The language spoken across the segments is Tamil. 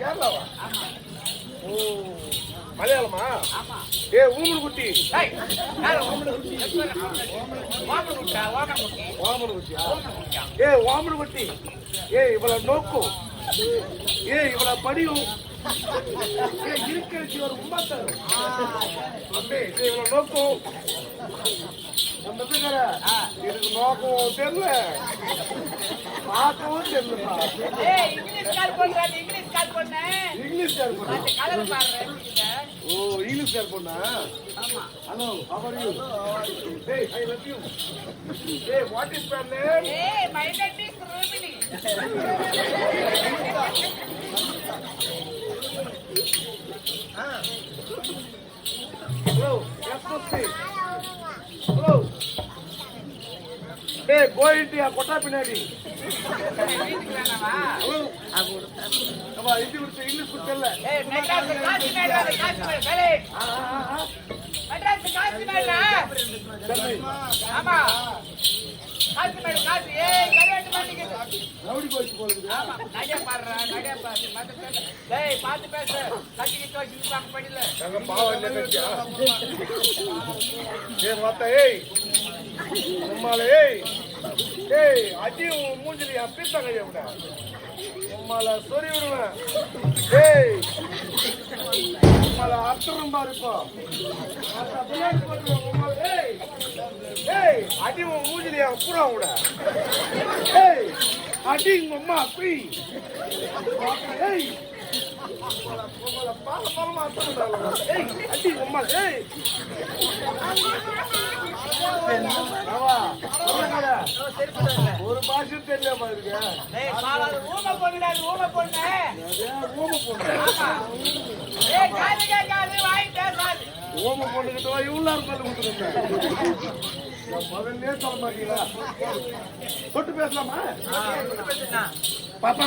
கேரளாவா ஓ மலையாளமா. ஏ ஊமுல் குட்டி ஓமன குட்டி? ஓமன குட்டியா, ஓமன ஓமன. ஏ வாமன் குட்டி ஏ இவள நோக்கும் ஏ இவள படியும் இருக்கிறது ஒரு உமாத்தர் அம்பே ஏ இவள நோக்கும் நம்ம பேர இதுக்கு நோக்கம் தெரியல. பார்க்கவும் தெரியலப்பா இங்கிலீஷ் கால் அது இங்கிலீஷ் கால் பொண்ணு. இங்கிலீஷ் கார் பொண்ணா கலர் இருக்கு? ஓ இங்கிலீஷ் கார் பொண்ணா ஆமா. Hello how are you? Hey i love you. Hey what is your name? ஏய், my name is Rubini. வேலை. மெட்ராஸ் காசி மேடா. சரி ஆமா. காசி மேடு, காசி. ஏய், கருவாட்டு மாட்டிக்குது. ரவுடி கோச்சு போகுது ஆமா, நடைய பாருடா, நடைய பாரு. மத்த பேசு. டேய், பார்த்து பேசு. கட்டிக்கிட்டு வச்சு இருப்பாங்க படியில. நாங்க பாவம் இல்லை கட்சியா ஏ மாத்தா ஏய் உம்மால ஏய் ஏய் அடி மூஞ்சில அப்பித்தாங்க எவ்வளோ உம்மால சொறி விடுவேன் ஏய் உம்மால அர்த்தம் பாரு இப்போ அத்தா பின்னாடி போட்டுருவேன் உம்மால ஏய் ஏய் அடி உன் மூஞ்சில அப்புறம் விட ஏய் அடி உங்க அம்மா அப்பி ஏய். அடி அம்மா ஏய். ஒரு பாஷை தெரியல பாருங்க ஊமை பொண்ணுடா, அது ஊமை பொண்ணு. ஓம பொண்ணு வாய் பேசாது. ஓம பொண்ணுகிட்ட இவ்வளோ இருந்தாலும் கொடுத்துருந்தேன் முதல்ல சொல்ல மாட்டீங்களா? தொட்டு பேசலாமா? பாப்பா!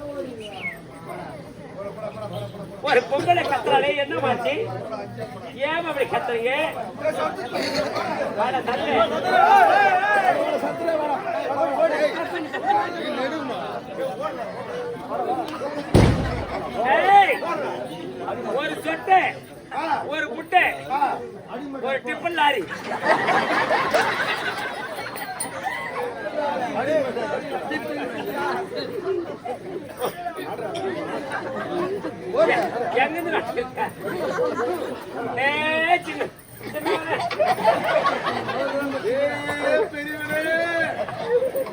ஒரு பொங்கலை கத்துறாளே என்ன மாச்சு ஏன் அப்படி கத்துறீங்க? ஒரு சொட்டு ஒரு புட்டை ஒரு டிப்பன் லாரி எங்கிருந்து நடக்குது? ஏய், சின்ன சின்னவனே. ஏய், பெரியவனே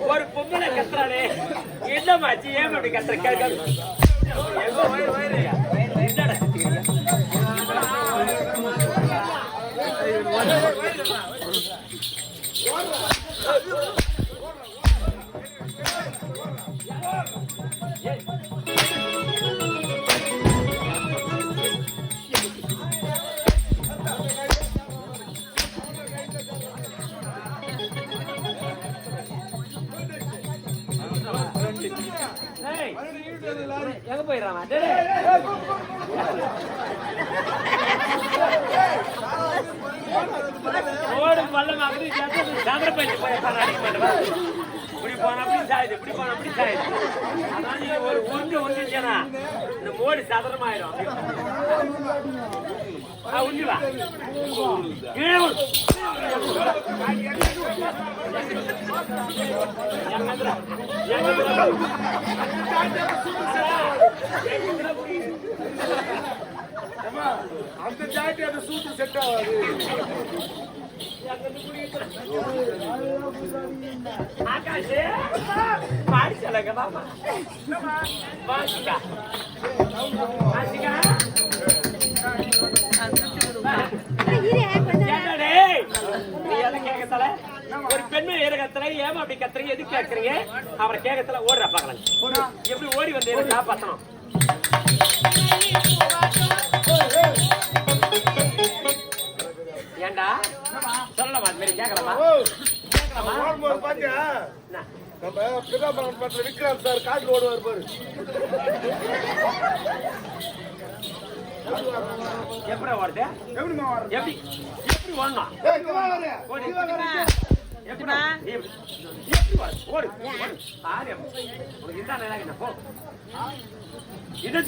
ஒரு பொம்பளை கத்துறானே என்னமாச்சு ஏன் அப்படி கத்துற கேட்காது இப்படி போன அப்படி சாயுது இப்படி போன அப்படி சாயுது அதான் நீ ஒரு ஒன்று ஒன்றுச்சேனா இந்த மோடி அந்த ஜாக்கெட் அந்த சூட்டு செட் ஆகாது ஆகாஷ் பாடிச்சலங்க பாப்பா வாசிக்கா வாசிக்கா எதை கேட்கத்தல ஒரு பெண்ணு ஏற கத்துற ஏமா அப்படி கத்துறீங்க? எது கேட்கறீங்க? அவரை கேட்கத்துல ஓடுற பாக்கலாம் எப்படி ஓடி வந்து என்ன காப்பாத்தணும்? ஏண்டா சொல்லலாமா அது மாதிரி கேட்கலாமா? நம்ம பிதாபரம் படத்துல விக்ரம் சார் காட்டுல ஓடுவார் பாரு. எப்படி ஓடுது? எப்படிமா? எப்படி? ஓடணும். ஓடு. எப்படி? உனக்கு இதான் நல்லா என்ன? போ. இது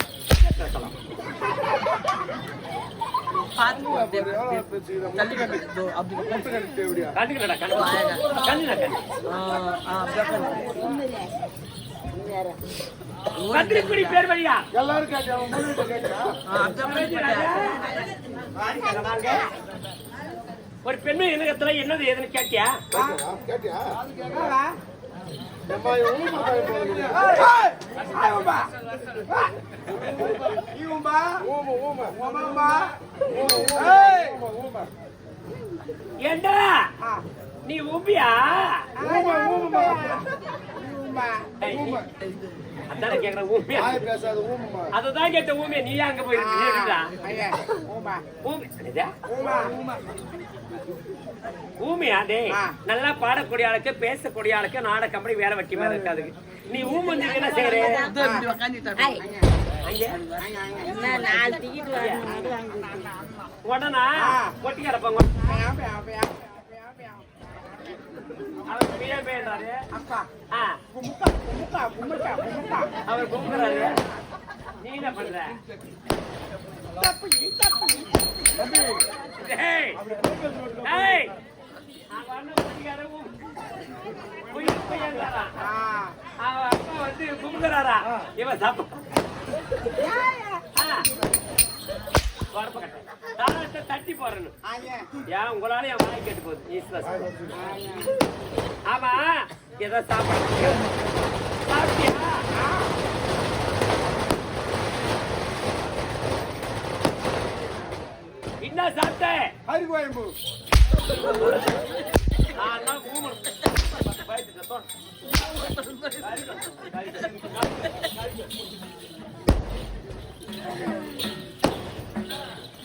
கத்திரிக்குடி பேர் வழியா? எல்லாரும்? ஒரு பெண்ணு இலகத்துல என்னது ஏதுன்னு கேட்டியா? கேட்டியா? ஏண்டா நீ ஊபியா ஊமை, ஊமைம்மா. ஏய், ஊமை. அதானே பேசாத ஊமைம்மா. அதுதான் கேட்ட ஊமே நீ அங்க போயிருக்கா? ஊமையா டேய் நல்லா பாடக்கூடிய ஆளுக்கு பேசக்கூடிய ஆளுக்கு நாட கம்பெனி வேலை வைக்க மாதிரி இருக்காது நீ ஊமந்து என்ன செய்யற உடனா கொட்டி கிடப்பாங்க அவர் பிஏ பேன்றாரு ஆ அவர் கும்புறாரு நீ என்ன பண்ற டேய் டேய் அவன் அப்பா வந்து கும்புறாரா இவன் சாப்பிட்டு தட்டி போறணும் ஏன் உங்களால என் வாய் கேட்டு போகுது. ஈஸ்வரா ஆமா ஏதோ சாப்பிட. சாப்பிட்டியா? என்ன சாப்பிட்ட? ஹரிகோயம்பு. நான் தான் ஊமன்.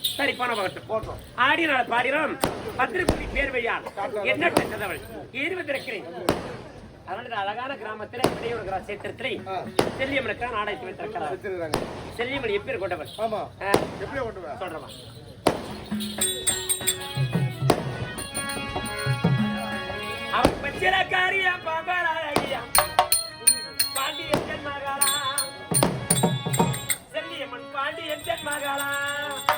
சரி போன பகட்டும் போட்டோம். ஆடி நாள் பாடினோம் பத்திரக்குடி பேர் வழியா எண்ணற்ற கதவள் இருபத்திருக்கிறேன் அதனால இந்த அழகான கிராமத்திலே இடையூறு கிராம சேத்திரத்திலே. ஆ. செல்லியம்மனுக்காக நாடகத்தை வைத்திருக்கிறார். செல்லியம்மன் எப்பேர் கொண்டவர் ஆமா. ஆ, எப்படியா கொண்டு வா. சொல்றவா? அவன் பச்சிரக்காரியா பாம்பராயா Magalhães.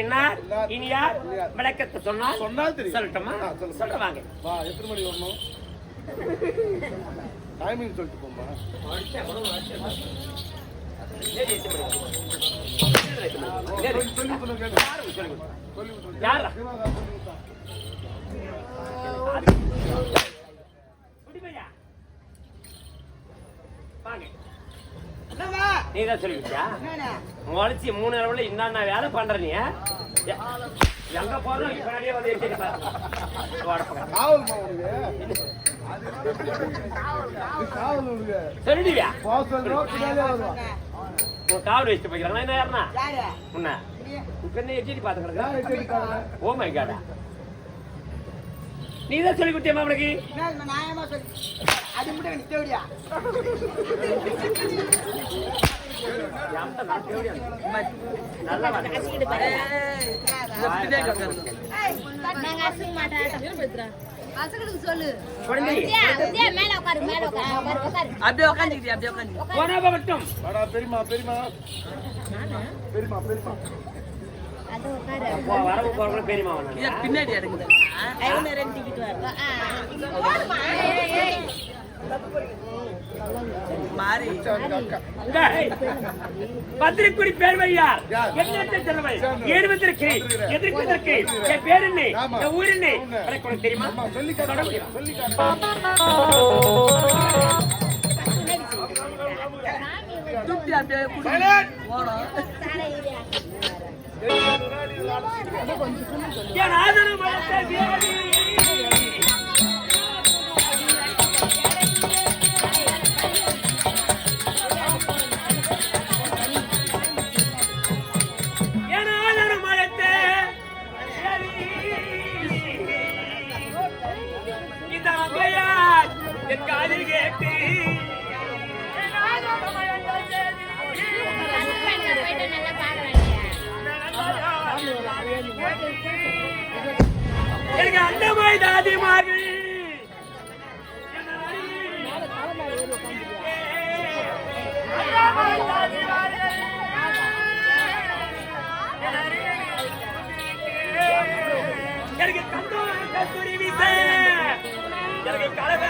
இன்னார். இனியார் இனியார். விளக்கத்தை சொன்னால் சொன்னால் தெரியும். சொல்லட்டுமா சொல்லு. வாங்க வா எத்தனை மணி வரணும் டைமிங் சொல்லிட்டு போமா யாரா? வாங்க என்னம்மா? நீதான் சொல்லி கொடுத்தியா என்னண்ணே? முளைச்சி மூணு அளவுல என்னென்ன வேலை பண்ற நீ எங்க போறோம்? பின்னாடியே வந்து சொல்லிடுவியா? உன் காவல் வச்சுட்டு போய்க்கிறாங்களா என்ன யாருன்னா யாரு? உன்ன. நீ? இப்ப என்ன எட்டி பார்த்து கிடக்குறா யார் எட்டி அடிக்காங்க? ஓ மை காடா நீ தான் சொல்லி கொடுத்தியம்மா என்ன நியாயமா சொல்லு. அது மட்டும் எனக்கு தேவையா? அப்படியே உட்காந்து பெரியமா பெரியமா பெரியமா பெரியமா பின்னாடி பத்திரிக்குடி பேர்வையார் யார்? எதிர்ப்பதற்கு என் பேர் என்ன என் ஊர் என்ன உனக்கு தெரியுமா சொல்லி சொல்லி காட்டு அப்படியே என் ஆதரவு எனக்கு அந்த மாதிரி தாதி மாறி எனக்கு கந்தோர கஸ்தூரி வீச எனக்கு கலவை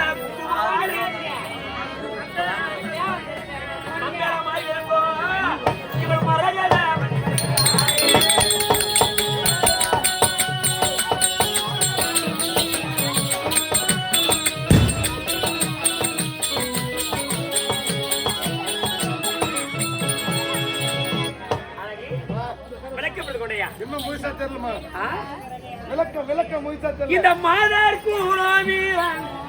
விளக்க விளக்க தெரியல. இந்த மாதர் கூறாமீரன் நம்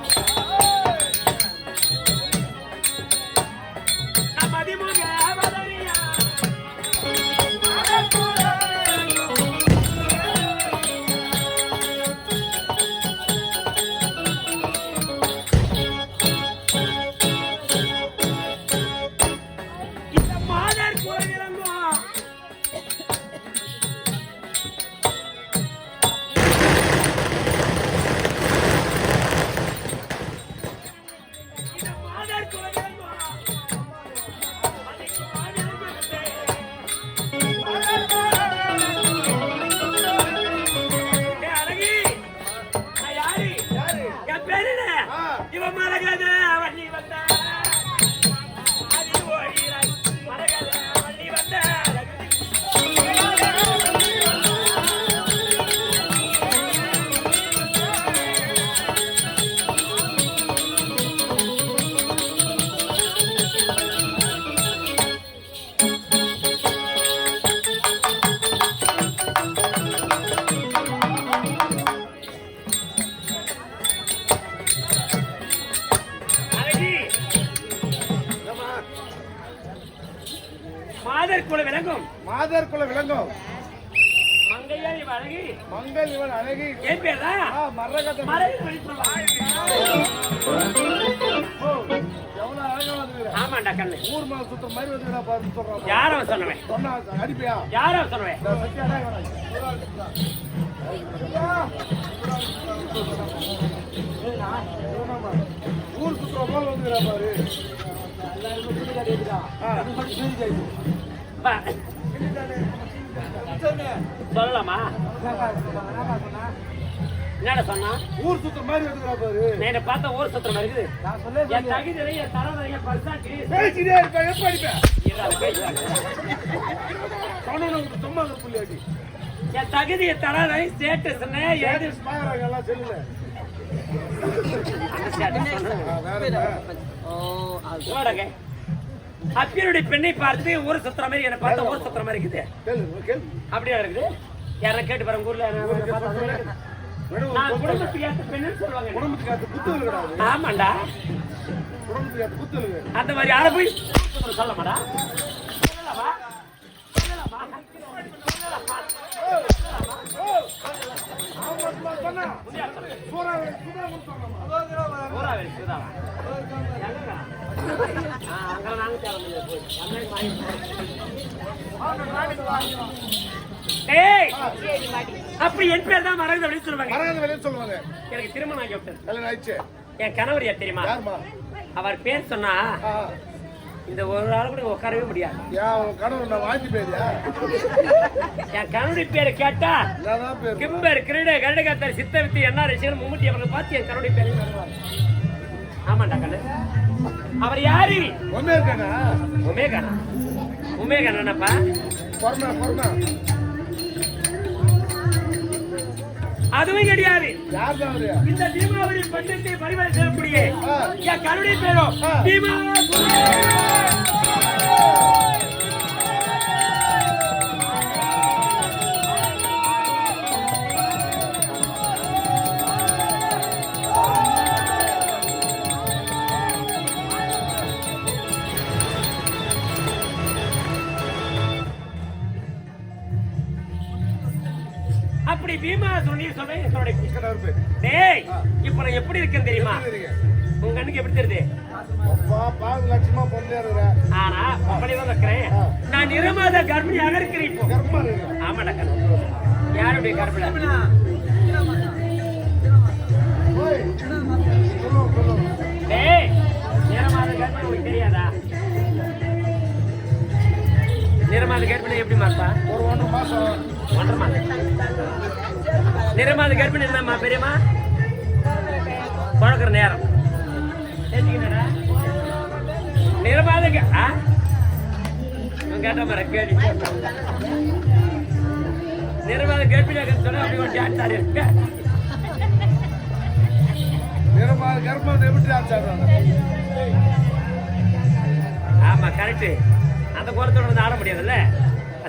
மாதர் குல விளங்கும் மாதர் குல விளங்கும் மங்கையா இவ அழகி. மங்கள் இவன் அழகி என் பேர் மரகத மரகத எவ்வளவு அழகா ஆமாண்டா கண்ணு. ஊர் மேல சுத்துற மாதிரி வந்துருக்கா பாருன்னு சொல்றான் யார் சொன்னவன் சொன்னா அடிப்பியா? யார் சொன்னவன் இவனை. ஊர் சுத்துற போல பாரு. சொல்லலாமா? என்னடா சொன்னா? ஊர் சுத்த மாதிரி எடுக்கிறா பாரு. நான் பார்த்தா ஊர் சுத்தம் இருக்குது. என் தகுதி என் தரம் என் பர்சாட்டி பேசிட்டே இருப்பேன் எப்ப அடிப்பேன் சொன்ன சும்மா புள்ளியாடி என் தகுதியை தராதை ஸ்டேட்டஸ் ஏது பாக்குறாங்க எல்லாம் செல்லுல. வேற? ஓ அது அப்பியனுடைய பெண்ணை பார்த்து ஊர் சுத்துற மாதிரி என்ன பார்த்தா ஊர் சுத்துற மாதிரி இருக்குது அப்படியா இருக்குது யாரை கேட்டு பாருங்க ஊர்ல குடும்பத்துக்கு ஏத்த பெண்ணுன்னு சொல்லுவாங்க குடும்பத்துக்கு ஆமாண்டா அந்த மாதிரி யாரை போய் சொல்ல மாடா சொல்லலாமா? சொல்லலாமா? அப்படி என் பேர் தான் மறந்து அப்படின்னு சொல்லுவாங்க. மரகத வெளியே சொல்லுவாங்க. எனக்கு திருமணம் ஆகி விட்டது. என் கணவர் தெரியுமா? அவர் பேர் சொன்னா இந்த ஒரு ஆள் கூட உட்காரவே முடியாது. ஏன் உன் கணவர் நான் வாங்கி போயியா என் கணவருடைய பேரை கேட்டா கிம்பர் கிரீட கரடகத்தர் சித்த வித்து என்ன ரசிகர் மும்முட்டி அவர்களை பார்த்து என் கணவருடைய பேரை சொல்லுவார் ஆமாண்டா கண்ணு. அவர் யாரு ஒன்னே இருக்கானா உமேகனா உமேகனப்பா பொறுமை பொறுமை. அதுவும் கிடையாது இந்த தீபாவளி பண்டத்தை பரிமாறி செய்யக்கூடிய. என் கருடைய பேரும் ஆ. கணவர் பேர். டேய் இப்ப நான் எப்படி இருக்கேன் தெரியுமா? உங்க கண்ணுக்கு எப்படி தெரியுது? லட்சமா பொம்பளையா ஆனா அப்படிதான் இருக்கிறேன் நான் நிறமாத கர்ப்பிணியாக இருக்கிறேன் இப்போ. ஆமாடா கண்ணு யாருடைய சொல்லுவோம் டேய் நிறமாத கர்ப்பிணி உனக்கு தெரியாதா? நிறமாத கர்ப்பிணி எப்படி மாத்தா ஒரு ஒன்றரை மாசம். ஒன்றரை நிறமாத கர்ப்பிணி என்னம்மா பெரியம்மா. குழக்கிற நேரம். நிறமாத கேட்ட மாதிரி கேடி நிறமாத கர்ப்பிணியாக சொன்னா அப்படி ஒரு டான்ஸ் ஆடி. இருக்க நிறமா கர்ப்பம் எப்படி ஆச்சாடுறாங்க ஆமா கரெக்ட் அந்த குரத்தோட ஆட முடியாதுல்ல?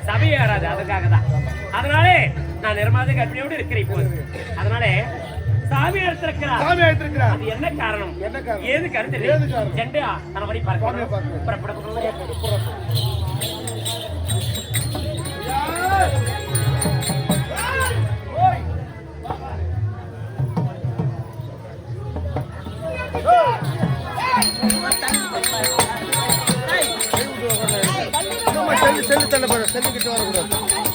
சபையே ஆடாது அதுக்காக தான் அதனாலே நான் நிர்மாத கர்ப்பிணியோடு இருக்கிறேன் இப்போ அதனாலே சாமி எடுத்திருக்கிறார் சாமி ஆயிட்டு அது என்ன காரணம் என்ன காரணம்? ஏது கருத்து ஏது காரணம்? ஜெண்டா தன மாதிரி பார்க்கணும். புறப்பட. செல்லு செல்லு தள்ள செல்லு கிட்ட வரக்கூடாது